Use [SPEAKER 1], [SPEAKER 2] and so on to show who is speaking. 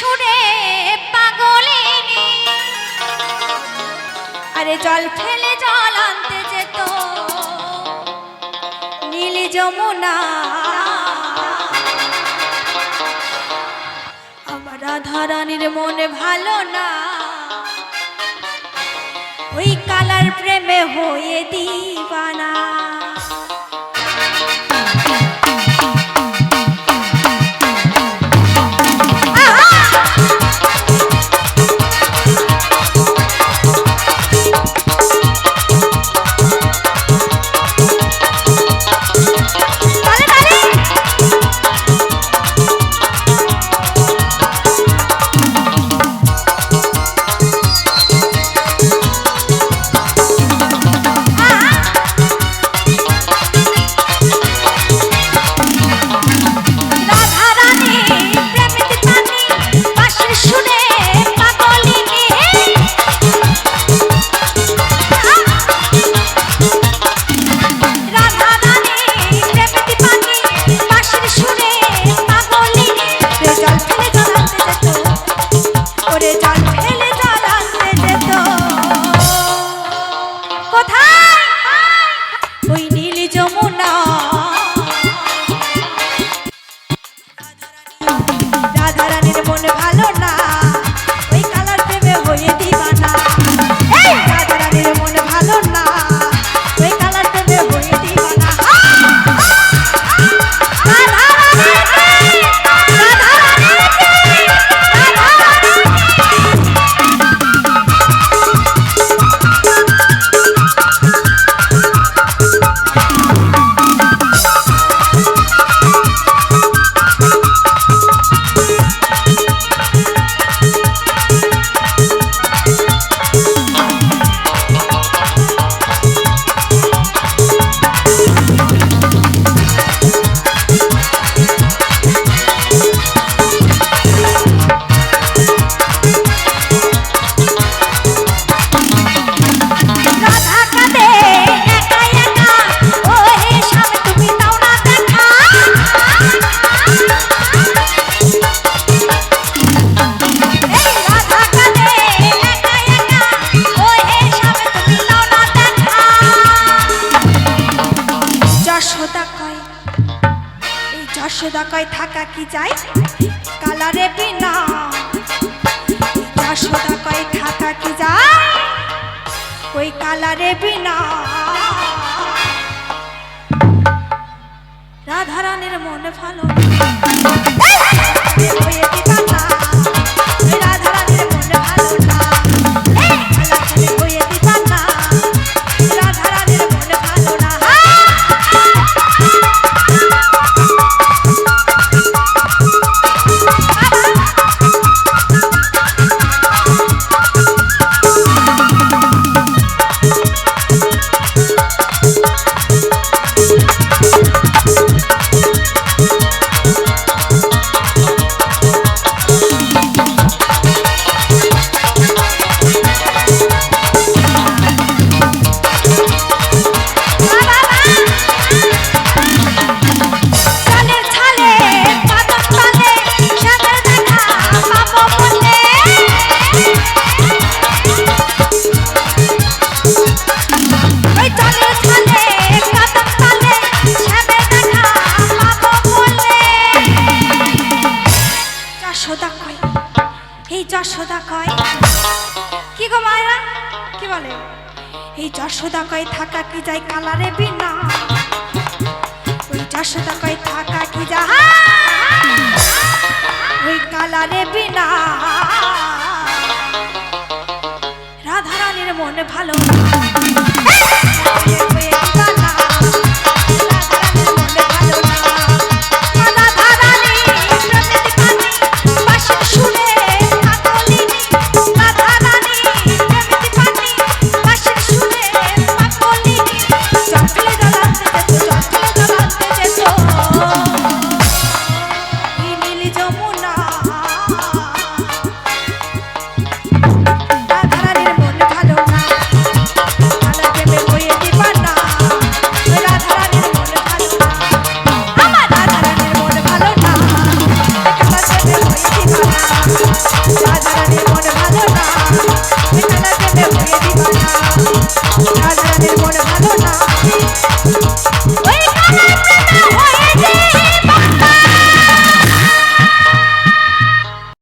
[SPEAKER 1] সুরে পাগলিনী। আরে জল ফেলে জল আনতে যেত, নীল যমুনা। আমার রাধারানীর মনে ভালো না, ওই কালার প্রেমে হয়ে দিবানা এই কয় থাকা কি যায় কালারে বিনা। যশোদা কয় থাকা কি যায় ওই কালারে বিনা। রাধারানীর মন ভালো কি গো মায়া কি বলে? এই যশোদা কয়, থাকা কি যায় কালারে বিনা? ওই যশোদা কয়, থাকা কি যা ওই কালারে বিনা? রাধারানীর মনে ভালো